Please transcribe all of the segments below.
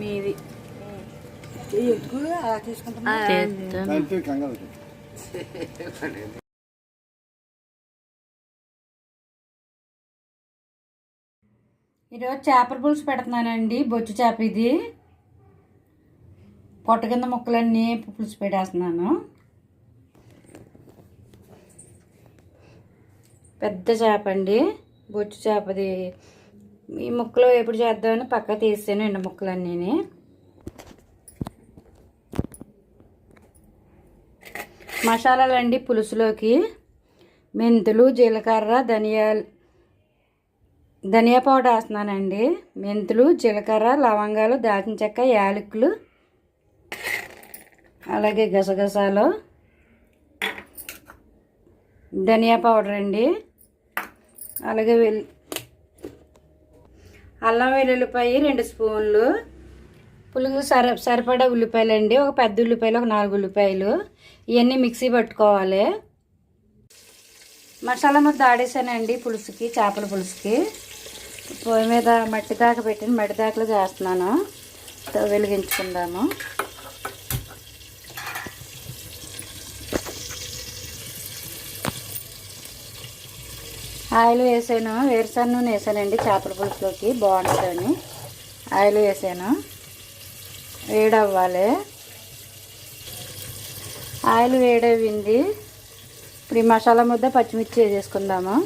మీది. ఈరోజు చేపల పులుసు పెడుతున్నానండి బొచ్చు చేప ఇది. పొట్ట కింద ముక్కలన్నీ పులుసు పెట్టేస్తున్నాను. పెద్ద చేప అండి బొచ్చు చేపది. ఈ ముక్కలు ఎప్పుడు చేద్దామని పక్క తీసాను ఎండు ముక్కలన్నీ. మసాలాలండి పులుసులోకి. మెంతులు జీలకర్ర ధనియాలు ధనియా పౌడర్ వేస్తున్నానండి. మెంతులు జీలకర్ర లవంగాలు దాల్చిన చెక్క యాలకులు అలాగే గసగసాలు ధనియా పౌడర్ అండి. అలాగే వెల్ అల్లం వెల్లుల్లిపాయ రెండు స్పూన్లు పులుగు సర సరిపడా ఉల్లిపాయలు అండి ఒక పెద్ద ఉల్లిపాయలు ఒక నాలుగు ఉల్లిపాయలు. ఇవన్నీ మిక్సీ పట్టుకోవాలి. మసాలా ముద్ద ఆడేసానండి పులుసుకి చేపల పులుసుకి. పొయ్యి మీద మట్టి దాకా పెట్టిన మట్టి దాకలో చేస్తున్నాను. వెలిగించుకుందాము. ఆయిల్ వేసాను. వేరుసాను నూనె వేసానండి చేపల పులుసులోకి. బాగుంటుందని ఆయిల్ వేసాను. వేడవ్వాలి. ఆయిల్ వేడవింది ఇప్పుడు ఈ మసాలా ముద్ద పచ్చిమిర్చి వేసేసుకుందాము.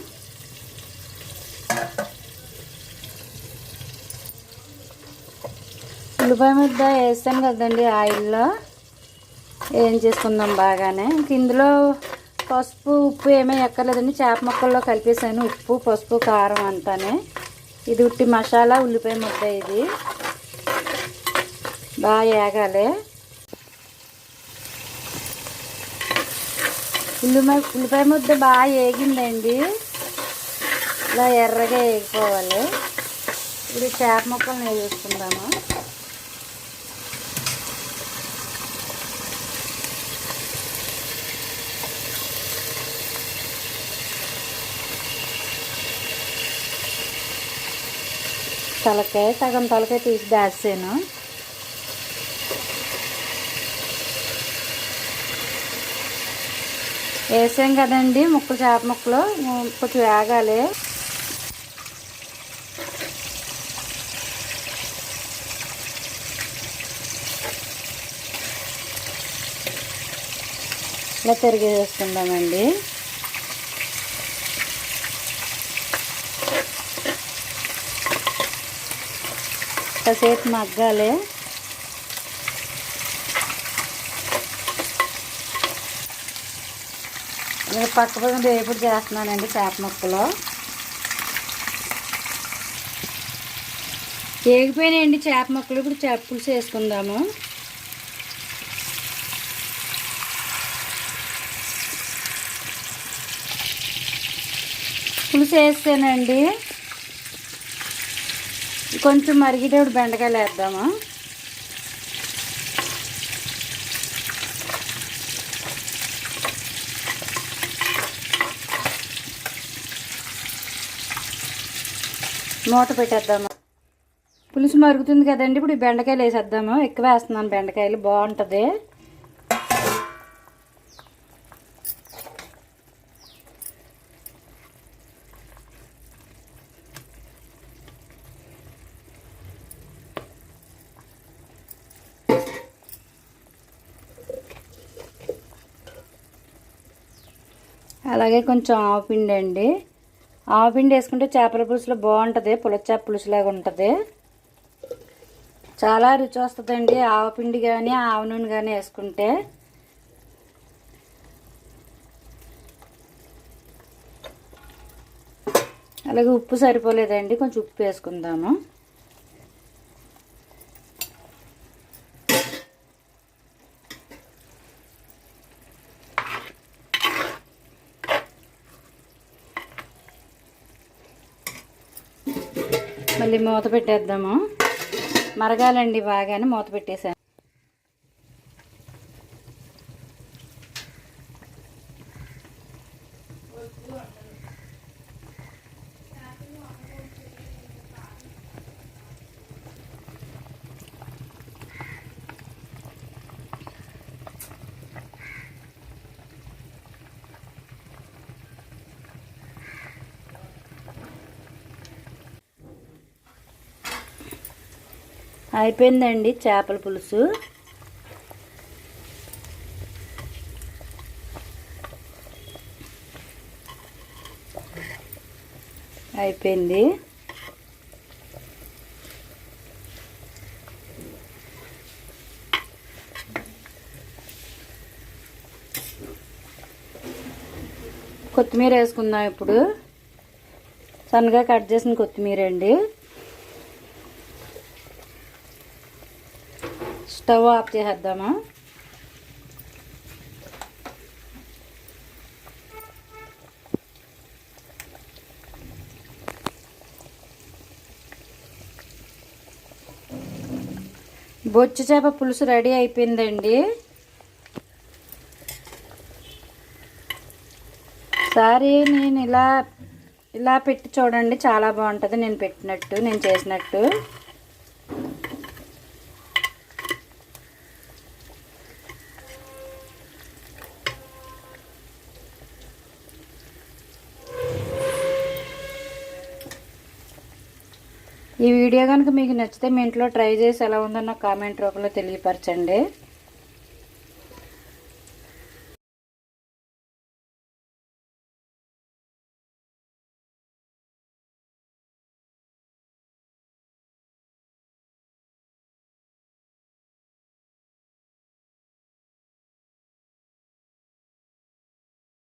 ఉల్లిపాయ ముద్ద వేస్తాను కదండి ఆయిల్లో. ఏం చేసుకుందాం బాగానే. ఇంక ఇందులో పసుపు ఉప్పు ఏమీ ఎక్కర్లేదండి. చేప ముక్కల్లో కలిపేసాను ఉప్పు పసుపు కారం అంతానే. ఇది ఉట్టి మసాలా ఉల్లిపాయ ముద్ద ఇది. బాగా వేగాలి ఉల్లిపాయ ఉల్లిపాయ ముద్ద బాగా వేగిందండి ఇలా ఎర్రగా వేగిపోవాలి ఇప్పుడు చేప ముక్కలు వేసుకుందాము తలకాయ సగం తలకాయ తీసి దాచాను వేసాం కదండి ముక్కలు చేప ముక్కలు. కొంచెం వేగాలి. ఇలా తిరిగేసుకుందామండి. కాసేపు మగ్గాలి. నేను పక్క పక్కన వేపుడు చేస్తున్నానండి చేప ముక్కలు. ఏగిపోయినాయండి చేప ముక్కలు. ఇప్పుడు చేప పులుసు వేసుకుందాము. పులుసు వేస్తానండి. కొంచెం మరిగేటప్పుడు బెండకాయలు వేద్దాము? మూత పెట్టేద్దాము? పులుసు మరుగుతుంది కదండి ఇప్పుడు ఈ బెండకాయలు వేసేద్దాము? ఎక్కువ వేస్తున్నాను బెండకాయలు బాగుంటుంది. అలాగే కొంచెం ఆవపిండి అండి. ఆవపిండి వేసుకుంటే చేపల పులుసులో బాగుంటుంది పులచేప పులుసులాగా ఉంటుంది. చాలా రుచి వస్తుందండి ఆవపిండి కానీ ఆవ నూనె కానీ వేసుకుంటే. అలాగే ఉప్పు సరిపోలేదండి కొంచెం ఉప్పు వేసుకుందాము. మళ్ళీ మూత పెట్టేద్దాము. మరగాలండి బాగానే మూత పెట్టేశాను. అయిపోయిందండి చేపల పులుసు. అయిపోయింది. కొత్తిమీర వేసుకుందాం ఇప్పుడు. సన్నగా కట్ చేసిన కొత్తిమీర అండి. స్టవ్ ఆఫ్ చేసేద్దామా? బొచ్చు చేప పులుసు రెడీ అయిపోయిందండి. సారీ నేను ఇలా ఇలా పెట్టి చూడండి చాలా బాగుంటుంది. నేను పెట్టినట్టు నేను చేసినట్టు. ఈ వీడియో కనుక మీకు నచ్చితే మీ ఇంట్లో ట్రై చేసి ఎలా ఉందో నాకు కామెంట్ రూపంలో తెలియపరచండి.